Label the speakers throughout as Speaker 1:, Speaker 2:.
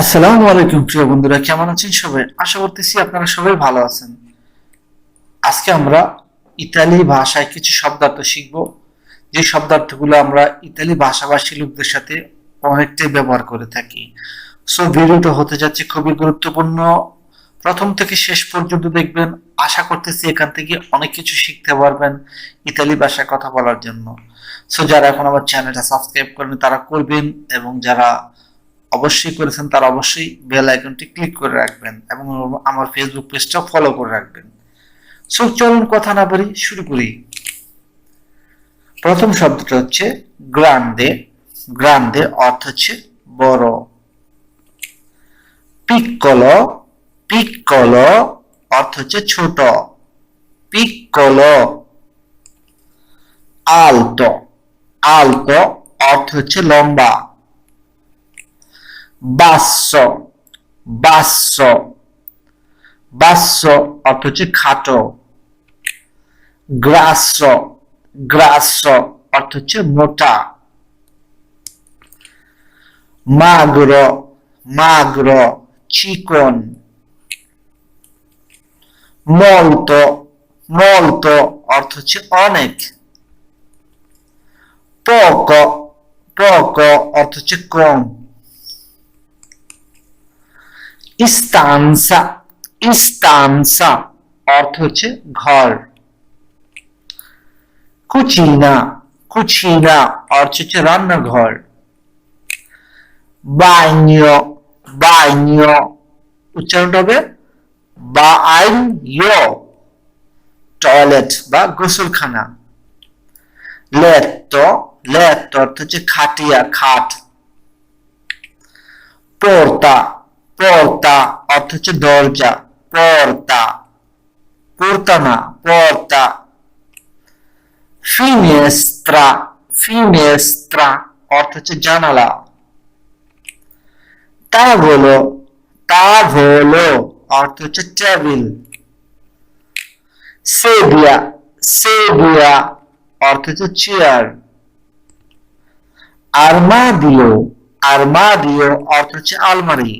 Speaker 1: আসসালামু আলাইকুম, প্রিয় বন্ধুরা, কেমন আছেন সবাই? আশা করতেছি আপনারা সবাই ভালো আছেন। আজকে আমরা ইতালি ভাষায় কিছু শব্দার্থ শিখব। যে শব্দার্থগুলো আমরা ইতালি ভাষাভাষী লোকদের সাথে অনেকটাই ব্যবহার করে থাকি। সো ভিডিওটা হতে যাচ্ছে খুবই গুরুত্বপূর্ণ। প্রথম থেকে শেষ পর্যন্ত দেখবেন, আশা করতেছি এখান থেকে অনেক কিছু শিখতে পারবেন ইতালি ভাষায় কথা বলার জন্য। সো যারা এখন আমার চ্যানেলটা সাবস্ক্রাইব করেন তারা করবেন এবং যারা অবশ্যই করেছেন, তারা অবশ্যই বেল আইকনটি ক্লিক করে রাখবেন এবং আমার ফেসবুক পেজটা ফলো করে রাখবেন। সো চলুন কথা না বলি, শুরু করি। প্রথম শব্দটা হচ্ছে গ্রান্ডে গ্রান্ডে অর্থ হচ্ছে বড়। পিক্কলো পিক্কলো অর্থ হচ্ছে ছোট। পিক্কলো আলতো আলতো অর্থ হচ্ছে লম্বা। Basso basso basso অর্থ হচ্ছে খাটো গ্রাsso grasso অর্থ হচ্ছে মোটা magro magro চিকন molto molto অর্থ হচ্ছে অনেক poco poco অর্থ হচ্ছে কম ইস্তানসা ইস্তানসা অর্থ হচ্ছে ঘর। কুচিনা কুচিনা অর্থ হচ্ছে রান্নাঘর। বাইনিয় বাইনিয়, উচ্চারণটা হবে বা আইন টয়লেট বা গোসলখানা। লেত্ত লেত্ত অর্থ হচ্ছে খাটিয়া, খাট। পোর্তা পর্তা অর্থ দরজা পর্তা পর্তা না পর্তা ফিনেস্ত্রা ফিনেস্ত্রা অর্থ হচ্ছে জানালা। তা হলো তা হলো অর্থ হচ্ছে টেবিল। সেবিয়া সেবিয়া অর্থ হচ্ছে চেয়ার। আরমাদিও আরমাদিও অর্থ হচ্ছে আলমারি।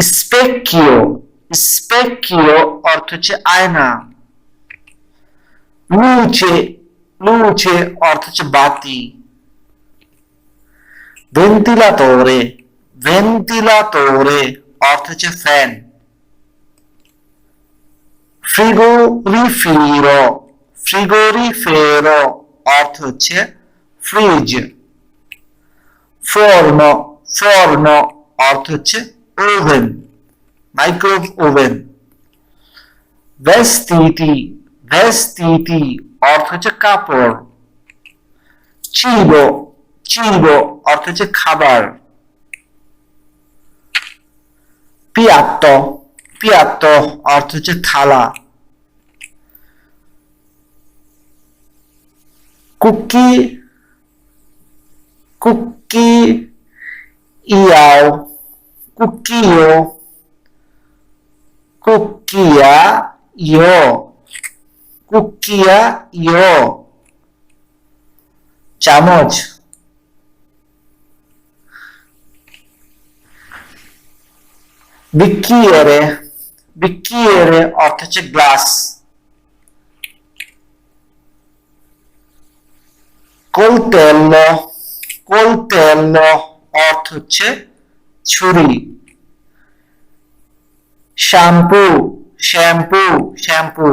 Speaker 1: স্পেকিও স্পেকিও অর্থ হচ্ছে আয়না। লুচে লুচে অর্থ হচ্ছে বাতি। ভেন্টিলাতোরে ভেন্টিলাতোরে অর্থ হচ্ছে ফ্যান। ফ্রিগোরিফিরো, ফ্রিগোরিফেরো অর্থ হচ্ছে ফ্রিজ। ফর্নো ফর্নো অর্থ হচ্ছে ওভেন মাইক্রোভ ওভেন ভেস্তিটি ভেস্তিটি অর্থ হচ্ছে কাপড়. চিবো চিবো অর্থ হচ্ছে খাবার. পিয়াত্ত পিয়াত্ত অর্থ হচ্ছে থালা. কুকি কুকি ইয়াও কুকিও কুকিয়া ইয়ো কুকিয়া ইয়ো চামচ bicchiere bicchiere অর্থ হচ্ছে গ্লাস coltello coltello অর্থ হচ্ছে ছুরি shampoo shampoo shampoo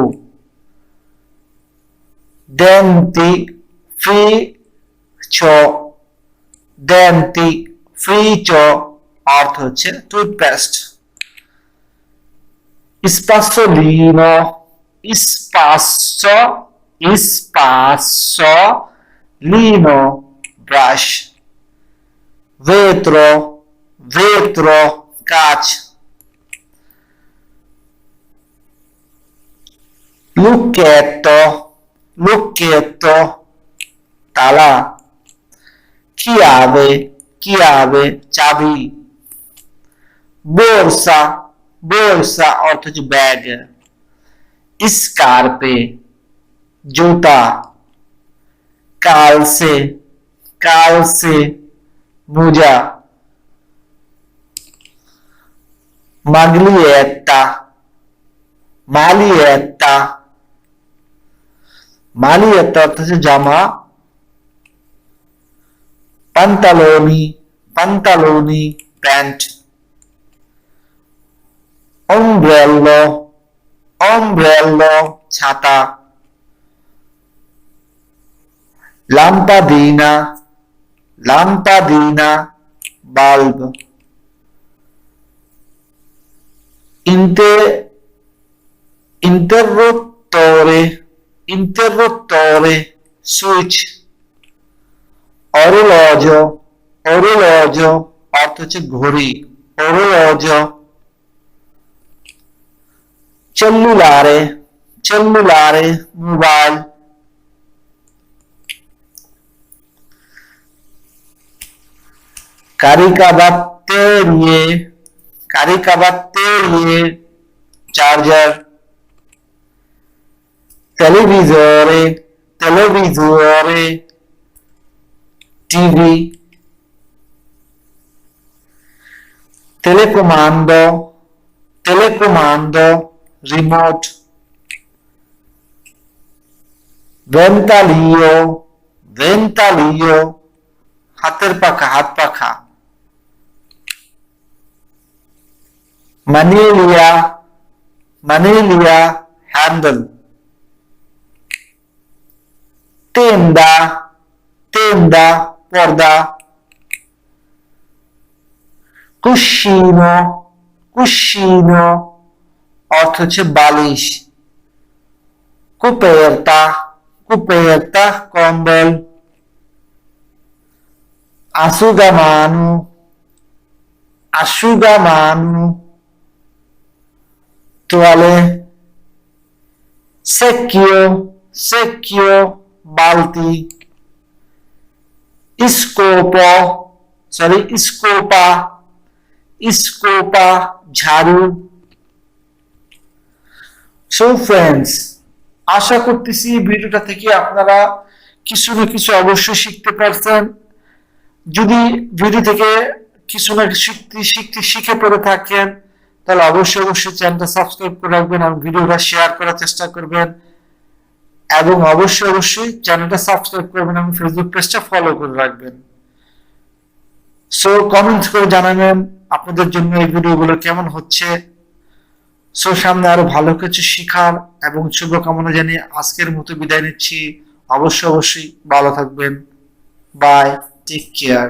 Speaker 1: denti fricio denti fricio অর্থ হচ্ছে toothpaste spazzolino spasso spazzolino brush vetro vetro কাচ lucchetto lucchetto তালা chiave chiave চাবি borsa borsa অর্থ হচ্ছে ব্যাগ স্কার্পে জুতা কালসে কালসে মোজা maglietta মালিয়েত্তা মালিয়েত্তা অর্থ হচ্ছে জামা পান্তালোনি পান্তালোনি প্যান্ট ombrello ombrello ছাতা lampadina lampadina bulb inte interruttore interruttore switch orologio orologio অর্থ হচ্ছে ঘড়ি orologio cellulare cellulare mobile caricabatterie caricabatterie charger televisore televisore tv telecomando telecomando remote ventaliio ventaliio হাতের পাখা হাত পাখা মানিলিয়া মানিলিয়া হ্যান্ডেল তেন্দা তেন্দা পর্দা কুশিনো কুশিনো অর্থ হচ্ছে বালিশ কুপেরতা কুপেরতা কম্বল asciugamano asciugamano toale secchio secchio balti scopo sorry scopa scopa ঝাড়ু। সো ফ্রেন্ডস আশা করতেছি ভিডিওটা থেকে আপনারা কিছু না কিছু অবশ্যই শিখতে পারছেন। যদি ভিডিও থেকে কিছু না শিখতে শিখতে শিখে পড়ে থাকেন তাহলে অবশ্যই অবশ্যই চ্যানেলটা সাবস্ক্রাইব করে রাখবেন এবং ভিডিওটা শেয়ার করার চেষ্টা করবেন। এবং অবশ্যই অবশ্যই চ্যানেলটা সাবস্ক্রাইব করবেন এবং ফেসবুক পেজটা ফলো করে রাখবেন। সো কমেন্ট করে জানাবেন আপনাদের জন্য এই ভিডিওগুলো কেমন হচ্ছে। সো সামনে আরও ভালো কিছু শিখার এবং শুভকামনা জানিয়ে আজকের মতো বিদায় নিচ্ছি। অবশ্যই অবশ্যই ভালো থাকবেন। Bye take care